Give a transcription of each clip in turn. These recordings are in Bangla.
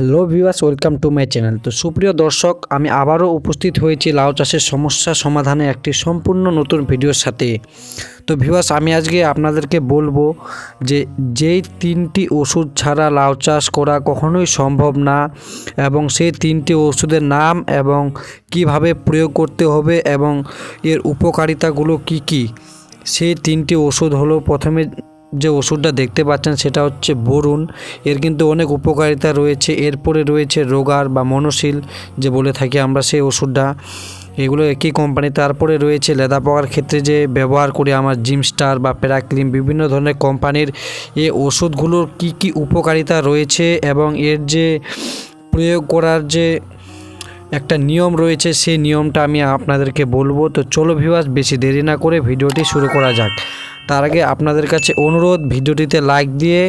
Hello viewers, welcome to my channel. তো সুপ্রিয় দর্শক, আমি আবারও উপস্থিত হয়েছি লাউ চাষের সমস্যা সমাধানে একটি সম্পূর্ণ নতুন ভিডিওর সাথে। তো ভিউয়ার্স, আমি আজকে আপনাদেরকে বলব যে যেই তিনটি ওষুধ ছাড়া লাউ চাষ করা কখনোই সম্ভব না এবং সেই তিনটি ওষুধের নাম এবং কীভাবে প্রয়োগ করতে হবে এবং এর উপকারিতাগুলো কি কি, সেই তিনটি ওষুধ হলো প্রথমে যে ওষুধটা দেখতে পাচ্ছেন সেটা হচ্ছে বরুণ। এর কিন্তু অনেক উপকারিতা রয়েছে। এরপরে রয়েছে রোগার বা মনোশীল যে বলে থাকি আমরা সেই ওষুধটা। এগুলো একই কোম্পানি তারপরে রয়েছে লেদা পোকার ক্ষেত্রে যে ব্যবহার করি আমার জিমস্টার বা প্যারাক্লিম বিভিন্ন ধরনের কোম্পানির এ ওষুধগুলোর কি কি উপকারিতা রয়েছে এবং এর যে প্রয়োগ করার যে একটা নিয়ম রয়েছে, সেই নিয়মটা আমি আপনাদেরকে বলব। তো চলো ভিউয়ার্স বেশি দেরি না করে ভিডিওটি শুরু করা যাক। তার আগে আপনাদের কাছে অনুরোধ, ভিডিওটিতে লাইক দিয়ে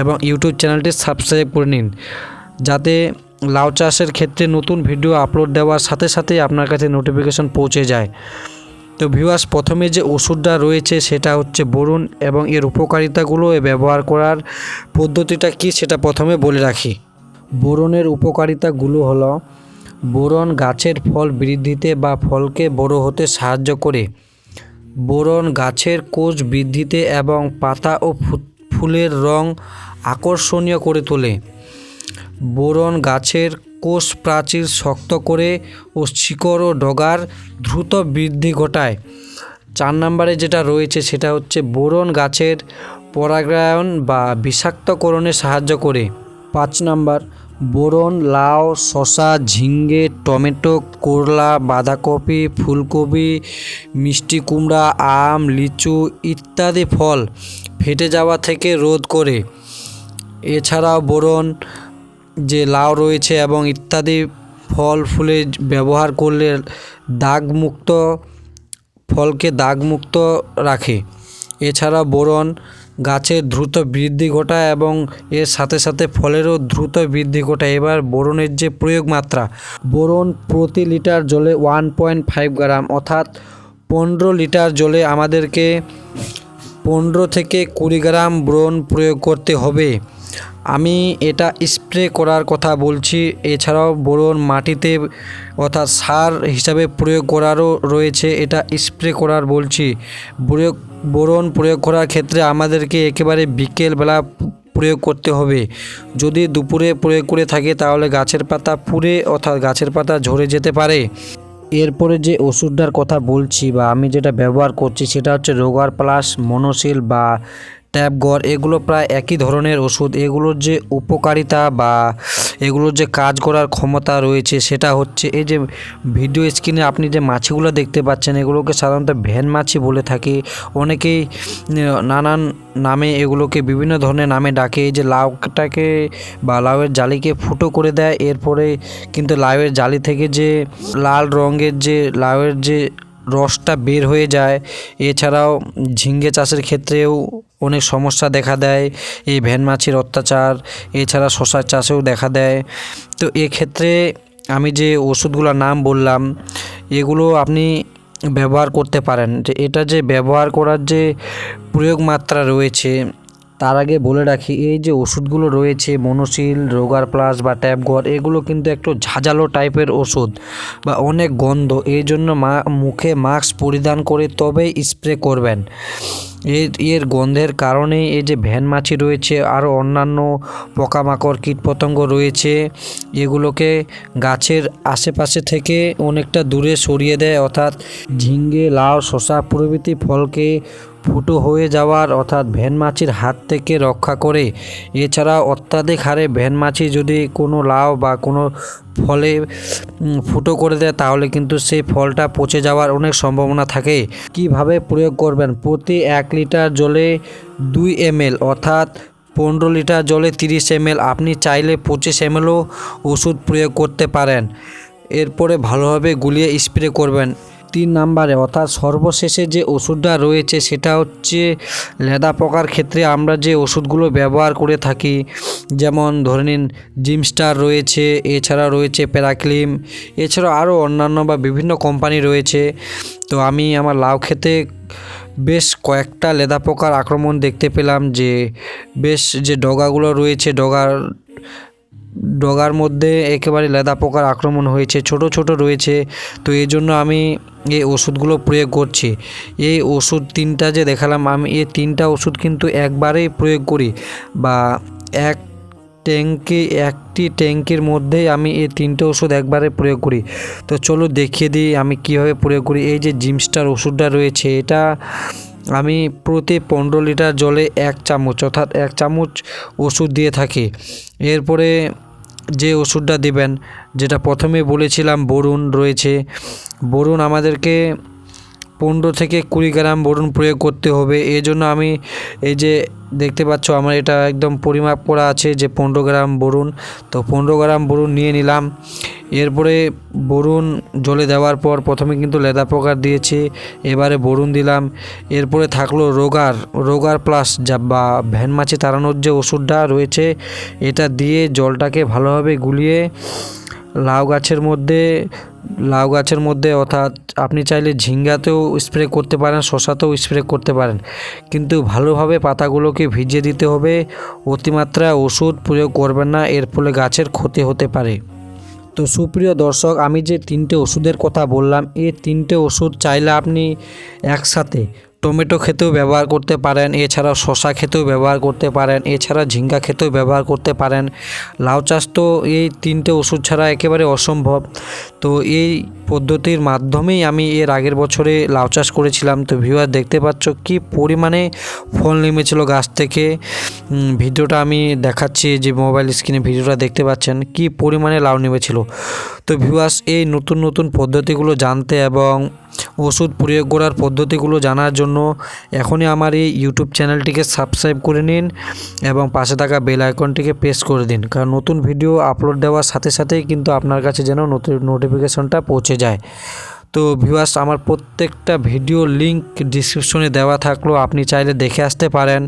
এবং ইউটিউব চ্যানেলটি সাবস্ক্রাইব করে নিন। যাতে লাউ চাষের ক্ষেত্রে নতুন ভিডিও আপলোড দেওয়ার সাথে সাথেই আপনার কাছে নোটিফিকেশন পৌঁছে যায়। তো ভিউয়ার্স প্রথমে যে ওষুধটা রয়েছে, সেটা হচ্ছে বরুণ এবং এর উপকারিতাগুলো ব্যবহার করার পদ্ধতিটা কি, সেটা প্রথমে বলে রাখি। বোরনের উপকারিতাগুলো হলো বোরন গাছের ফল বৃদ্ধিতে বা ফলকে বড় হতে সাহায্য করে। বোরন গাছের কোষ বৃদ্ধিতে এবং পাতা ও ফুলের রং আকর্ষণীয় করে তোলে। বোরন গাছের কোষ প্রাচীর শক্ত করে ও শিকড় ও ডগার দ্রুত বৃদ্ধি ঘটায়। চার নম্বরে যেটা রয়েছে সেটা হচ্ছে বোরন গাছের পরাগায়ন বা বিষাক্তকরণে সাহায্য করে। পাঁচ নাম্বার বোরন, লাউ, শসা, ঝিঙ্গে, টমেটো, করলা, বাঁধাকপি, ফুলকপি, মিষ্টি কুমড়া, আম, লিচু ইত্যাদি ফল ফেটে যাওয়া থেকে রোধ করে। এছাড়াও বোরন, যে লাউ রয়েছে এবং ইত্যাদি ফল ফুলে ব্যবহার করলে দাগমুক্ত, ফলকে দাগমুক্ত রাখে। এছাড়া বোরন গাছের দ্রুত বৃদ্ধি ঘটায় এবং এর সাথে সাথে ফলেরও দ্রুত বৃদ্ধি ঘটায়। এবার বোরনের যে প্রয়োগ মাত্রা বোরন প্রতি লিটার জলে ওয়ান পয়েন্ট ফাইভ গ্রাম অর্থাৎ পনেরো লিটার জলে আমাদেরকে পনেরো থেকে কুড়ি গ্রাম বোরন প্রয়োগ করতে হবে। আমি এটা স্প্রে করার কথা বলছি। এছাড়াও বোরন মাটিতে অর্থাৎ সার হিসাবে প্রয়োগ করারও রয়েছে, এটা স্প্রে করার বলছি। প্রয়োগ, বোরন প্রয়োগ করার ক্ষেত্রে আমাদেরকে একেবারে বিকেলবেলা প্রয়োগ করতে হবে। যদি দুপুরে প্রয়োগ করে থাকে, তাহলে গাছের পাতা পুড়ে অর্থাৎ গাছের পাতা ঝরে যেতে পারে। এরপরে যে ওষুধটার কথা বলছি বা আমি যেটা ব্যবহার করছি, সেটা হচ্ছে রোগার প্লাস মনোসিল বা ট্যাবগর এগুলো প্রায় একই ধরনের ওষুধ। এগুলোর যে উপকারিতা বা এগুলোর যে কাজ করার ক্ষমতা রয়েছে, সেটা হচ্ছে এই যে ভিডিও স্ক্রিনে আপনি যে মাছিগুলো দেখতে পাচ্ছেন, এগুলোকে সাধারণত ভ্যান মাছি বলে থাকি। অনেকেই নানান নামে এগুলোকে বিভিন্ন ধরনের নামে ডাকে। এই যে লাউটাকে বা লাউয়ের জালিকে ফুটো করে দেয়। এরপরে কিন্তু লাউয়ের জালি থেকে যে লাল রঙের যে লাউয়ের যে রসটা বের হয়ে যায়। এছাড়াও ঝিঙ্গে চাষের ক্ষেত্রেও অনেক সমস্যা দেখা দেয়। এই ভ্যান মাছির অত্যাচার, এছাড়া শশার চাষেও দেখা দেয়। তো এক্ষেত্রে আমি যে ওষুধগুলোর নাম বললাম, এগুলো আপনি ব্যবহার করতে পারেন। যে এটা যে ব্যবহার করার যে প্রয়োগ মাত্রা রয়েছে তার আগে বলে রাখি, এই যে ওষুধগুলো রয়েছে, মনোসিল রোগার প্লাস বা ট্যাবগর এগুলো কিন্তু একটু ঝাঁঝালো টাইপের ওষুধ বা অনেক গন্ধ। এই জন্য মা, মুখে মাস্ক পরিধান করে তবেই স্প্রে করবেন। এর এর গন্ধের কারণে এই যে ভ্যান মাছি রয়েছে, আরও অন্যান্য পোকামাকড়, কীটপতঙ্গ রয়েছে, এগুলোকে গাছের আশেপাশে থেকে অনেকটা দূরে সরিয়ে দেয়, অর্থাৎ ঝিঙ্গে, লাউ, শসা প্রভৃতি ফলকে ফুটো হয়ে যাওয়ার অর্থাৎ ভ্যান মাছির হাত থেকে রক্ষা করে। এছাড়া অত্যাধিক হারে ভ্যান মাছি যদি কোনো লাউ বা কোনো ফলে ফুটো করে দেয়, তাহলে কিন্তু সেই ফলটা পচে যাওয়ার অনেক সম্ভাবনা থাকে। কীভাবে প্রয়োগ করবেন? প্রতি এক লিটার জলে দুই এমএল অর্থাৎ পনেরো লিটার জলে তিরিশ এমএল। আপনি চাইলে পঁচিশ এমএলও ওষুধ প্রয়োগ করতে পারেন। এরপরে ভালোভাবে গুলিয়ে স্প্রে করবেন। তিন নাম্বারে, অর্থাৎ সর্বশেষে যে ওষুধটা রয়েছে সেটা হচ্ছে লেদা পোকার ক্ষেত্রে আমরা যে ওষুধগুলো ব্যবহার করে থাকি, যেমন ধরে নিন জিমস্টার রয়েছে, এছাড়া রয়েছে প্যারাক্লিম এছাড়াও আরও অন্যান্য বা বিভিন্ন কোম্পানি রয়েছে। তো আমি আমার লাউ খেতে বেশ কয়েকটা লেদা পোকার আক্রমণ দেখতে পেলাম যে বেশ যে ডগাগুলো রয়েছে, ডগার ডগার মধ্যে একেবারে লেদা পোকার আক্রমণ হয়েছে, ছোট ছোট রয়েছে। তো এই জন্য আমি এই ওষুধগুলো প্রয়োগ করছি। এই ওষুধ তিনটা যে দেখালাম, আমি এই তিনটা ওষুধ কিন্তু একবারেই প্রয়োগ করি বা এক ট্যাঙ্কে একটি ট্যাঙ্কের মধ্যেই আমি এই তিনটে ওষুধ একবারে প্রয়োগ করি। তো চলো দেখিয়ে দিই আমি কীভাবে প্রয়োগ করি। এই যে জিমস্টার ওষুধটা রয়েছে, এটা আমি প্রতি পনেরো লিটার জলে এক চামচ অর্থাৎ এক চামচ ওষুধ দিয়ে থাকি। এরপরে যে ওষুধটা দিবেন যেটা প্রথমে বলেছিলাম, বরুণ রয়েছে। বরুণ আমাদেরকে পনেরো থেকে কুড়ি গ্রাম বরুণ প্রয়োগ করতে হবে। এই জন্য আমি এই যে দেখতে পাচ্ছ, আমার এটা একদম পরিমাপ করা আছে যে পনেরো গ্রাম বরুণ। তো পনেরো গ্রাম বরুণ নিয়ে নিলাম। এরপরে বরুণ জলে দেওয়ার পর প্রথমে কিন্তু লেদা পোকার দিয়েছি, এবারে বরুণ দিলাম। এরপরে থাকল রোগার রোগার প্লাস যা বা ভ্যান মাছি তাড়ানোর যে ওষুধটা রয়েছে, এটা দিয়ে জলটাকে ভালোভাবে গুলিয়ে লাউ গাছের মধ্যে, লাউ গাছের মধ্যে অর্থাৎ আপনি চাইলে ঝিঙ্গাতেও স্প্রে করতে পারেন শশাতেও স্প্রে করতে পারেন। কিন্তু ভালোভাবে পাতাগুলোকে ভিজিয়ে দিতে হবে। অতিমাত্রায় ওষুধ প্রয়োগ করবেন না, এর ফলে গাছের ক্ষতি হতে পারে। তো সুপ্রিয় দর্শক, আমি যে তিনটে ওষুধের কথা বললাম, এই তিনটে ওষুধ চাইলে আপনি একসাথে টমেটো খেতেও ব্যবহার করতে পারেন এছাড়াও শশা খেতেও ব্যবহার করতে পারেন, এছাড়া ঝিঙ্গা খেতেও ব্যবহার করতে পারেন। লাউ চাষ তো এই তিনটে ওষুধ ছাড়া একেবারে অসম্ভব। তো এই পদ্ধতির মাধ্যমেই আমি এর আগের বছরে লাউ চাষ করেছিলাম। তো ভিউয়ার দেখতে পাচ্ছ কি পরিমাণে ফল নেমেছিল গাছ থেকে। ভিডিওটা আমি দেখাচ্ছি যে মোবাইল স্ক্রিনে ভিডিওটা দেখতে পাচ্ছেন কি পরিমাণে লাউ নেমেছিল। তো ভিউয়ার্স এই নতুন নতুন পদ্ধতিগুলো জানতে এবং ওষুধ প্রয়োগ করার পদ্ধতিগুলো জানার জন্য এখনই আমার এই ইউটিউব চ্যানেলটিকে সাবস্ক্রাইব করে নিন এবং পাশে থাকা বেল আইকনটিকে প্রেস করে দিন। কারণ নতুন ভিডিও আপলোড দেওয়ার সাথে সাথেই কিন্তু আপনার কাছে যেন নোটিফিকেশনটা পৌঁছে যায়। তো ভিউয়ার্স, আমার প্রত্যেকটা ভিডিও লিংক ডিসক্রিপশনে দেওয়া থাকল, আপনি চাইলে দেখে আসতে পারেন।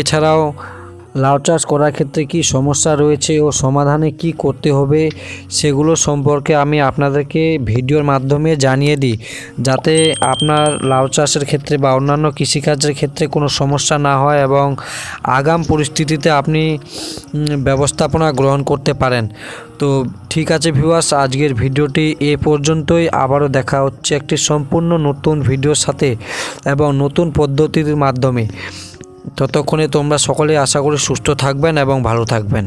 এছাড়াও লাউ চাষ করার ক্ষেত্রে কি সমস্যা রয়েছে ও সমাধানে কি করতে হবে সেগুলো সম্পর্কে আমি আপনাদেরকে ভিডিওর মাধ্যমে জানিয়ে দিই। যাতে আপনার লাউ চাষের ক্ষেত্রে বা অন্যান্য কৃষিকাজের ক্ষেত্রে কোনো সমস্যা না হয় এবং আগাম পরিস্থিতিতে আপনি ব্যবস্থাপনা গ্রহণ করতে পারেন। তো ঠিক আছে ভিউয়ার্স, আজকের ভিডিওটি এ পর্যন্তই। আবারও দেখা হচ্ছে একটি সম্পূর্ণ নতুন ভিডিওর সাথে এবং নতুন পদ্ধতির মাধ্যমে। ততক্ষণে তোমরা সকলে আশা করি সুস্থ থাকবেন এবং ভালো থাকবেন।